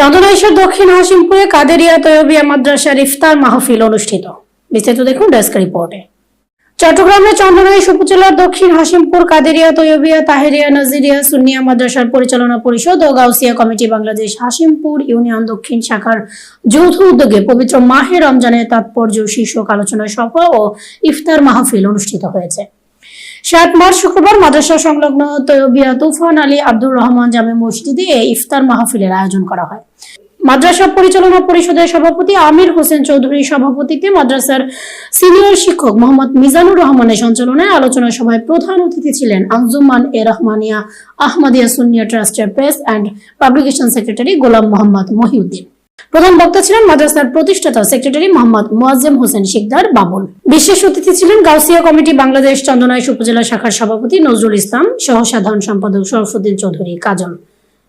চন্দনেশ্বর দক্ষিণ হাসিমপুরে কাদেরিয়া তৈয়বিয়া মাদ্রাসার ইফতার মাহফিল অনুষ্ঠিত। বিস্তারিত দেখুন ডেস্ক রিপোর্টে। চট্টগ্রামের চন্দনাইশ উপজেলার দক্ষিণ হাসিমপুর কাদেরিয়া তৈয়বিয়া তাহেরিয়া নাজিরিয়া সুন্নিয়া মাদ্রাসার পরিচালনা পরিষদ ও গাউসিয়া কমিটি বাংলাদেশ হাসিমপুর ইউনিয়ন দক্ষিণ শাখার যৌথ উদ্যোগে পবিত্র মাহে রমজানের তাৎপর্য শীর্ষক আলোচনা সভা ও ইফতার মাহফিল অনুষ্ঠিত হয়েছে। সাত মার্চ শুক্রবার মাদ্রাসা সংলগ্ন তৈয়বিয়া তুফান আলী আব্দুর রহমান জামে মসজিদে এই ইফতার মাহফিলের আয়োজন করা হয়। মাদ্রাসা পরিচালনা পরিষদের সভাপতি আমির হোসেন চৌধুরীর সভাপতিত্বে মাদ্রাসার সিনিয়র শিক্ষক মোহাম্মদ মিজানুর রহমানের সঞ্চালনায় আলোচনা সভায় প্রধান অতিথি ছিলেন আঞ্জুমান এ রহমানিয়া, আহমদিয়া সুন্নিয়া ট্রাস্টের press and publication secretary Golam Mohammad Mohiuddin. প্রধান বক্তা ছিলেন মাদ্রাসার প্রতিষ্ঠাতা সেক্রেটারি মোহাম্মদ মোয়াজ্জেম হোসেন শিকদার বাবুল বিশেষ অতিথি ছিলেন গাউসিয়া কমিটি বাংলাদেশ চন্দনাইশ উপজেলা শাখার সভাপতি নজরুল ইসলাম সহ সাধারণ সম্পাদক শরফুদ্দিন চৌধুরী কাজল।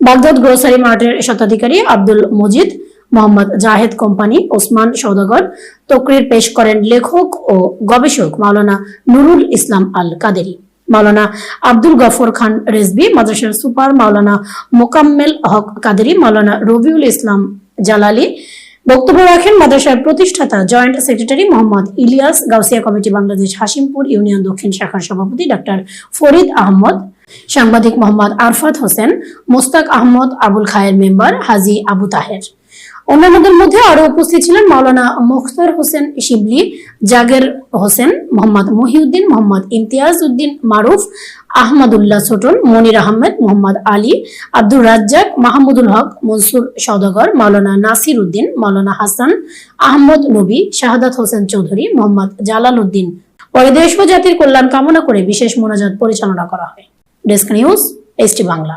বাগদাদ গ্রোসারি মার্টের স্বত্বাধিকারী আব্দুল মজিদ, মোহাম্মদ জাহেদ কোম্পানি, ওসমান সৌদাগর তকরির পেশ করেন লেখক ও গবেষক মাওলানা নুরুল ইসলাম আল কাদেরি। মাওলানা আব্দুল গফর খান রেজবি মাদ্রাসার সুপার মাওলানা মোকাম্মেল হক কাদেরি, মাওলানা রবিউল ইসলাম জালালি। বক্তব্য রাখেন মাদ্রাসার প্রতিষ্ঠাতা, joint secretary Mohammad Ilias, Gausia committee Bangladesh Hashimpur union দক্ষিণ শাখার সভাপতি ডাক্তার ফরিদ আহমদ, সাংবাদিক মোহাম্মদ আরফাত হোসেন, মোস্তাক আহমদ, আবুল খায়ের মেম্বার হাজি আবু তাহের। অন্যান্যদের মধ্যে আরও উপস্থিত ছিলেন মাওলানা মুখতার হোসেন শিবলি, জাগের হোসেন, মোহাম্মদ মহিউদ্দিন, মোহাম্মদ ইমতিয়াজ উদ্দিন মারুফ, আহমদুল্লাহ ছোটন, মনির আহমেদ, মোহাম্মদ আলী, আব্দুর রাজ্জাক, মাহমুদুল হক, মনসুর সওদাগর, মাওলানা নাসির উদ্দিন, মাওলানা হাসান আহমদ নবী, শাহাদাত হোসেন চৌধুরী, মোহাম্মদ জালাল উদ্দিন। পরে দেশ ও জাতির কল্যাণ কামনা করে বিশেষ মোনাজাত পরিচালনা করা হয়। Desk news ST Bangla.